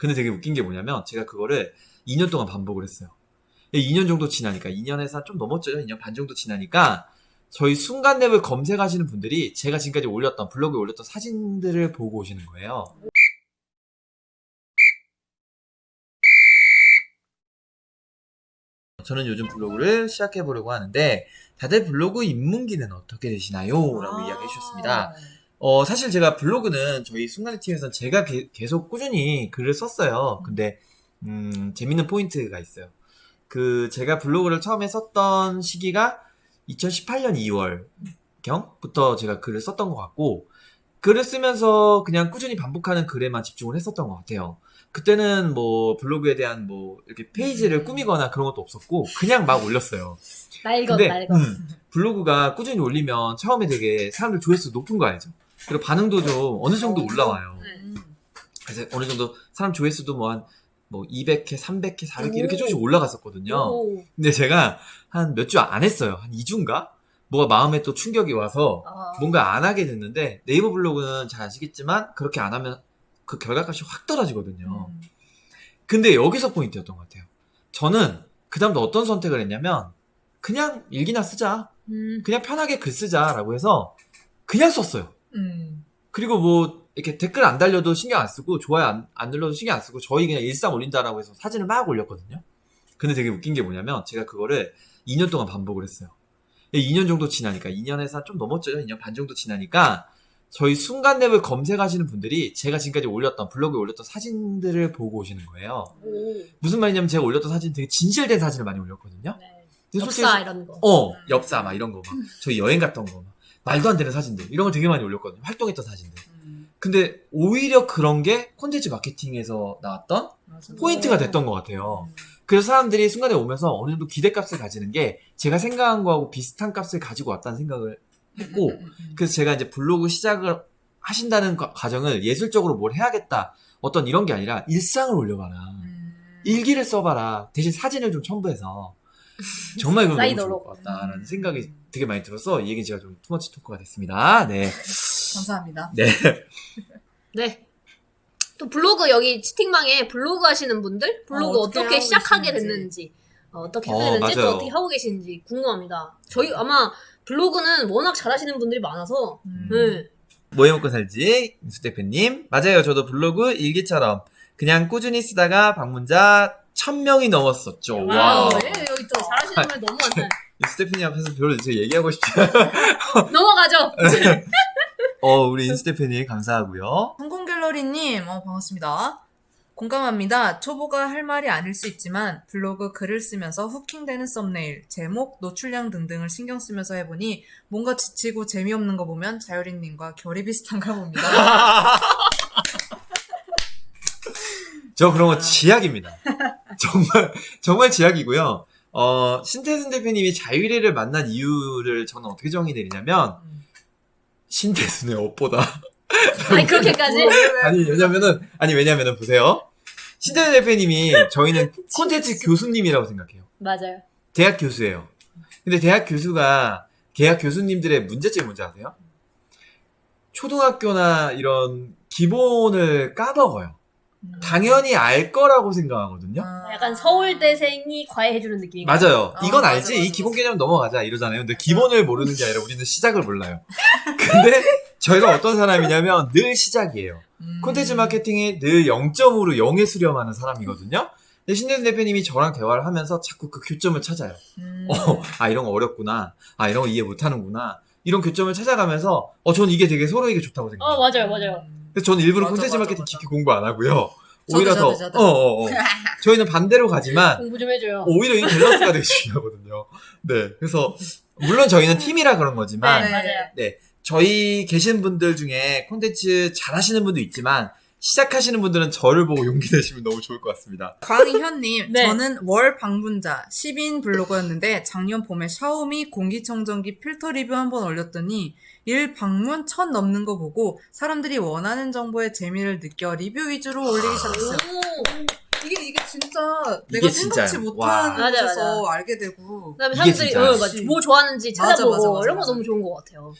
근데 되게 웃긴 게 뭐냐면 제가 그거를 2년 동안 반복을 했어요. 2년 정도 지나니까 2년에서 좀 넘었죠. 2년 반 정도 지나니까 저희 순간랩을 검색하시는 분들이 제가 지금까지 올렸던 블로그에 올렸던 사진들을 보고 오시는 거예요. 저는 요즘 블로그를 시작해 보려고 하는데 다들 블로그 입문기는 어떻게 되시나요? 라고 이야기해 주셨습니다. 어, 사실 제가 블로그는 저희 순간의 팀에서 제가 게- 계속 꾸준히 글을 썼어요. 근데, 음, 재밌는 포인트가 있어요. 그, 제가 블로그를 처음에 썼던 시기가 2018년 2월 경부터 제가 글을 썼던 것 같고, 글을 쓰면서 그냥 꾸준히 반복하는 글에만 집중을 했었던 것 같아요. 그때는 뭐, 블로그에 대한 뭐, 이렇게 페이지를 꾸미거나 그런 것도 없었고, 그냥 막 올렸어요. 날것 날것. 음, 블로그가 꾸준히 올리면 처음에 되게 사람들 조회수 높은 거 알죠? 그리고 반응도 좀 어느 정도 올라와요. 네. 그래서 어느 정도 사람 조회수도 뭐 한 뭐 200회, 300회, 400회 이렇게 오. 조금씩 올라갔었거든요. 오. 근데 제가 한 몇 주 안 했어요. 한 2주인가? 뭐가 마음에 또 충격이 와서 아. 뭔가 안 하게 됐는데 네이버 블로그는 잘 아시겠지만 그렇게 안 하면 그 결과값이 확 떨어지거든요. 근데 여기서 포인트였던 것 같아요. 저는 그 다음부터 어떤 선택을 했냐면 그냥 일기나 쓰자. 음. 그냥 편하게 글 쓰자라고 해서 그냥 썼어요. 음. 그리고 뭐 이렇게 댓글 안 달려도 신경 안 쓰고 좋아요 안, 안 눌러도 신경 안 쓰고 저희 그냥 일상 올린다라고 해서 사진을 막 올렸거든요. 근데 되게 웃긴 게 뭐냐면 제가 그거를 2년 동안 반복을 했어요. 2년 정도 지나니까 2년에서 좀 넘었죠. 2년 반 정도 지나니까 저희 순간랩을 검색하시는 분들이 제가 지금까지 올렸던 블로그에 올렸던 사진들을 보고 오시는 거예요. 오. 무슨 말이냐면 제가 올렸던 사진 되게 진실된 사진을 많이 올렸거든요. 네. 역사 이런 거. 어, 엽사 막 이런 거 막. 저희 여행 갔던 거 막. 말도 안 되는 사진들. 이런 거 되게 많이 올렸거든요. 활동했던 사진들. 음. 근데 오히려 그런 게 콘텐츠 마케팅에서 나왔던 맞아. 포인트가 됐던 것 같아요. 그래서 사람들이 순간에 오면서 어느 정도 기대값을 가지는 게 제가 생각한 거하고 비슷한 값을 가지고 왔다는 생각을 했고, 음, 음. 그래서 제가 이제 블로그 시작을 하신다는 과- 과정을 예술적으로 뭘 해야겠다. 어떤 이런 게 아니라 일상을 올려봐라. 음. 일기를 써봐라. 대신 사진을 좀 첨부해서. 정말 그건 너무 좋을. 것 같다라는 생각이 되게 많이 들어서 이 얘기 제가 좀 투머치 토크가 됐습니다. 네. 감사합니다. 네. 네. 또 블로그 여기 채팅방에 블로그 하시는 분들 블로그 어, 어, 어떻게 떻게 하고 시작하게 계시는지. 됐는지 어, 어떻게 어, 하게 됐는지 또. 어떻게 하고 계시는지 궁금합니다. 저희 아마 블로그는 워낙 잘하시는 분들이 많아서 음. 네. 뭐 해먹고 살지? 임수 대표님. 맞아요. 저도 블로그 일기처럼 그냥 꾸준히 쓰다가 방문자 1000명이 넘었었죠. 와우. 와. 예, 여기 또 잘하시는 분들 너무 많아요. 대표님 앞에서 별로 이제 얘기하고 싶지 넘어가죠. 어, 우리 대표님 감사하고요. 성공 갤러리님, 어, 반갑습니다. 공감합니다. 초보가 할 말이 아닐 수 있지만 블로그 글을 쓰면서 후킹되는 썸네일, 제목, 노출량 등등을 신경 쓰면서 해보니 뭔가 지치고 재미없는 거 보면 자유린님과 결이 비슷한가 봅니다. 저 그런 거 지약입니다. 정말, 정말 지약이고요. 어, 신태순 대표님이 자유리를 만난 이유를 저는 어떻게 정의 내리냐면, 음. 신태순의 업보다. 아니 그렇게까지. 아니, 왜냐면은, 아니, 왜냐면은 보세요. 신태순 대표님이 저희는 콘텐츠 교수님이라고 생각해요. 맞아요. 대학 교수예요. 근데 대학 교수가 대학 교수님들의 문제점이 뭔지 아세요? 초등학교나 이런 기본을 까먹어요. 음. 당연히 알 거라고 생각하거든요. 아. 약간 서울대생이 과외해주는 느낌이. 맞아요. 어, 이건 맞아, 알지? 맞아, 이 기본 개념 넘어가자 이러잖아요. 근데 기본을 모르는 게 아니라 우리는 시작을 몰라요. 근데 저희가 어떤 사람이냐면 늘 시작이에요. 음. 콘텐츠 마케팅이 늘 0점으로 0에 수렴하는 사람이거든요. 근데 신대준 대표님이 저랑 대화를 하면서 자꾸 그 교점을 찾아요. 음. 어, 아, 이런 거 어렵구나. 아, 이런 거 이해 못 하는구나. 이런 교점을 찾아가면서, 어, 전 이게 되게 서로에게 좋다고 생각해요. 어 맞아요 맞아요. 그래서 저는 일부러 맞아, 콘텐츠 맞아, 마케팅 맞아. 깊이 공부 안 하고요. 저도, 오히려 저도, 더, 저도. 어, 어, 어. 저희는 반대로 가지만, 공부 좀 해줘요. 오히려 이 밸런스가 되게 중요하거든요. 네. 그래서, 물론 저희는 팀이라 그런 거지만, 네, 맞아요. 저희 계신 분들 중에 콘텐츠 잘 하시는 분도 있지만, 시작하시는 분들은 저를 보고 용기 내시면 너무 좋을 것 같습니다. 광희현님, 네. 저는 월 방문자 10인 블로거였는데 작년 봄에 샤오미 공기청정기 필터 리뷰 한번 올렸더니 일 방문 천 넘는 거 보고 사람들이 원하는 정보에 재미를 느껴 리뷰 위주로 올리기 시작했어요. 오. 이게 이게 진짜 이게 내가 생각지 진짜요. 못한. 맞아, 곳에서 알게 되고 그다음에 이게 사람들이. 어, 맞아. 뭐 좋아하는지 맞아, 찾아보고 맞아, 맞아, 이런 거 맞아. 너무 좋은 것 같아요.